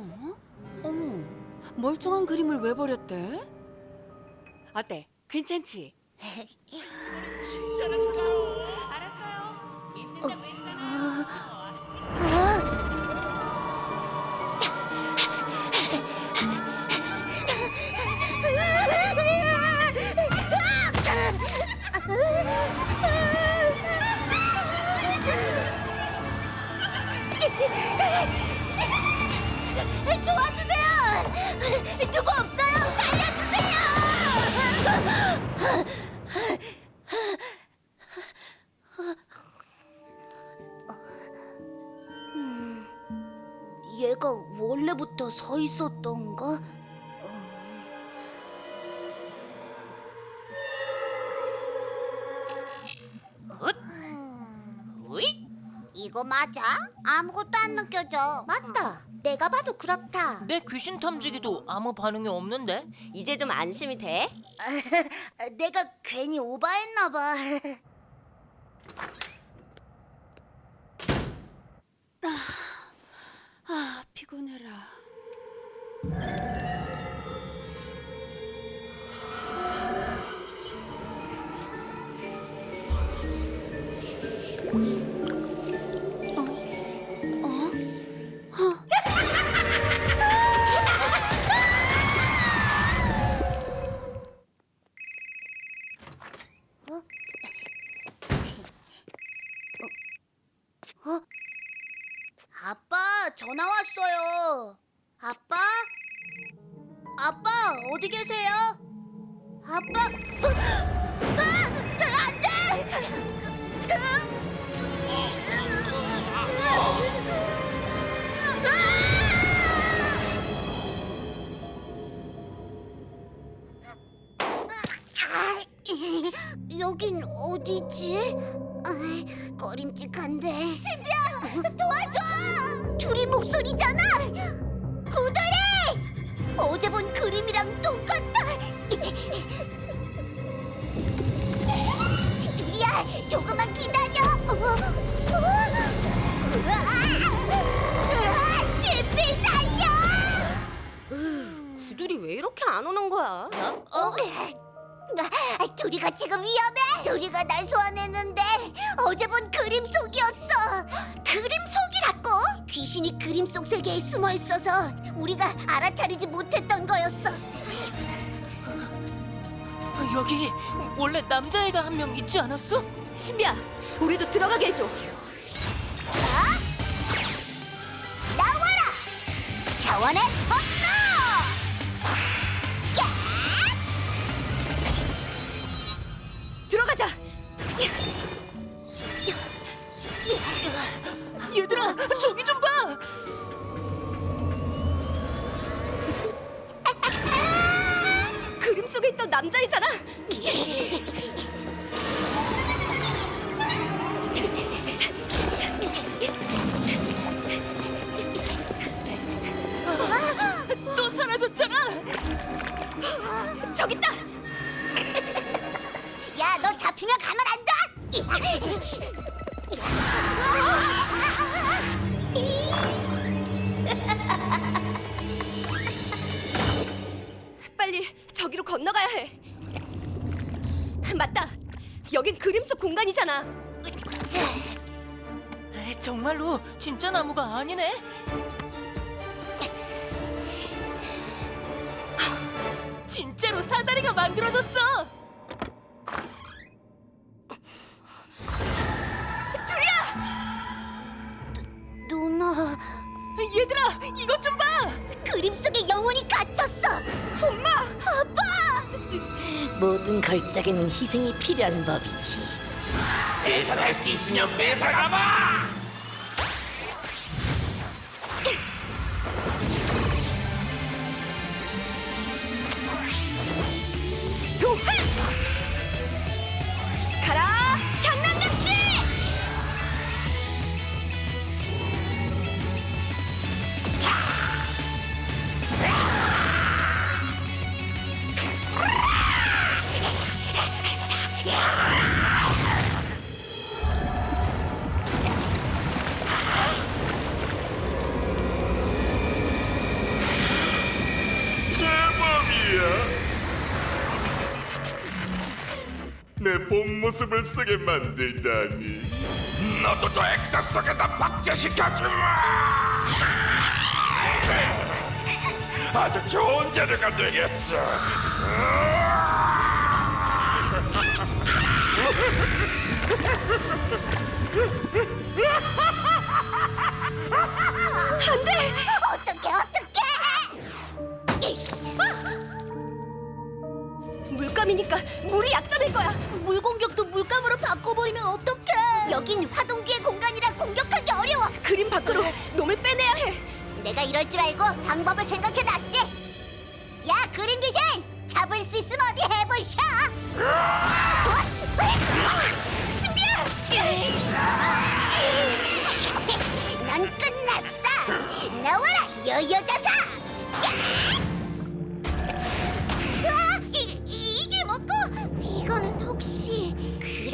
어? 어머, 멀쩡한 그림을 왜 버렸대? 어때? 괜찮지? 얘가 원래부터 서 있었던가? 으잇! 이거 맞아? 아무것도 안 느껴져. 맞다. 내가 봐도 그렇다. 내 귀신 탐지기도 아무 반응이 없는데? 이제 좀 안심이 돼? 내가 괜히 오바했나 봐. 아, 피곤해라. 아빠, 전화 왔어요. 아빠? 아빠, 어디 계세요? 아빠? 아! 안 돼! 아, 여긴 어디지? 아, 꺼림직한데. 신비야, 도와줘! 둘이 목소리잖아. 어제 본 그림이랑 똑같다. 둘이야, 조금만 기다려. 어? 어? 으아! 으아! 신비 살려! 구들이 왜 이렇게 안 오는 거야? 어? 아, 둘이가 지금 위험해. 둘이가 날 소환했는데 어제 본 그림 속이었어. 그림 속이라고? 귀신이 그림 속 세계에 숨어 있어서 우리가 알아차리지 못했던 거였어. 아, 여기 원래 남자애가 한 명 있지 않았어? 신비야, 우리도 들어가게 해줘. 나와라. 차원의 분노. 얘들아, 저기 좀 봐! 그림 속에 있던 남자이잖아. 또 사라졌잖아! 저기 있다. 야, 너 잡히면 가만 안 둬. 빨리 저기로 건너가야 해. 맞다. 여긴 그림 속 공간이잖아. 에, 정말로 진짜 나무가 아니네? 아, 진짜로 사다리가 만들어졌어! 그림 속에 영혼이 갇혔어. 엄마, 아빠. 모든 걸작에는 희생이 필요한 법이지. 뺏어갈 수 있으면 뺏어가봐! 내 본 모습을 쓰게 만들다니. 너도 저 액자 속에다 박제시켜주마. 아주 좋은 재료가 되겠어. 안돼! 어떻게 어떻게? 물감이니까 물이 약점일 거야. 물 공격도 물감으로 바꿔버리면 어떡해 여긴 화동기의 공간이라 공격하기 어려워 그림 밖으로 놈을 빼내야 해. 내가 이럴 줄 알고 방법을 생각해놨지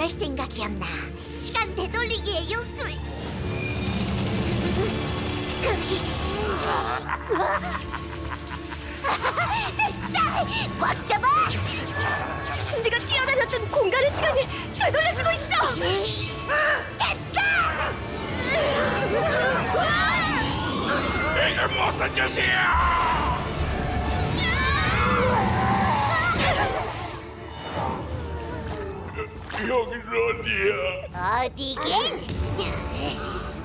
그럴 생각이었나 시간 되돌리기의 요술 됐다! 꽉 잡아! 신비가 뛰어다녔던 공간의 시간이 되돌려지고 있어. 됐다! 이게 무슨 짓이야? 어디긴?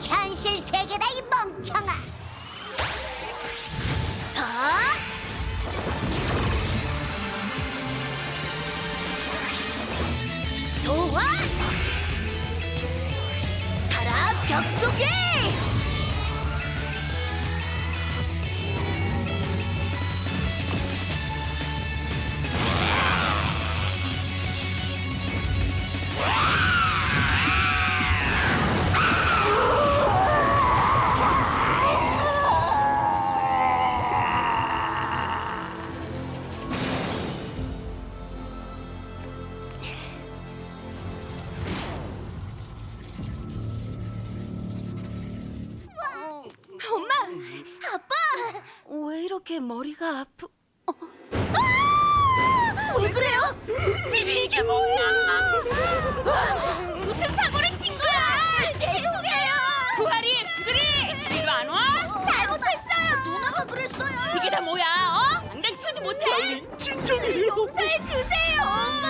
현실 세계다 이 멍청아! 어? 소환! 가라 벽 속에! 이렇게 머리가 아프... 어? 왜 그래요? 집이 이게 뭐야? 무슨 사고를 친 거야? 죄송해요. 부활이, 부들이, 일로 안 와? 잘못했어요. 누나가 그랬어요. 이게 다 뭐야? 어? 당장 치우지 못해? 달링, 진정해요. 용서해 주세요, 엄마.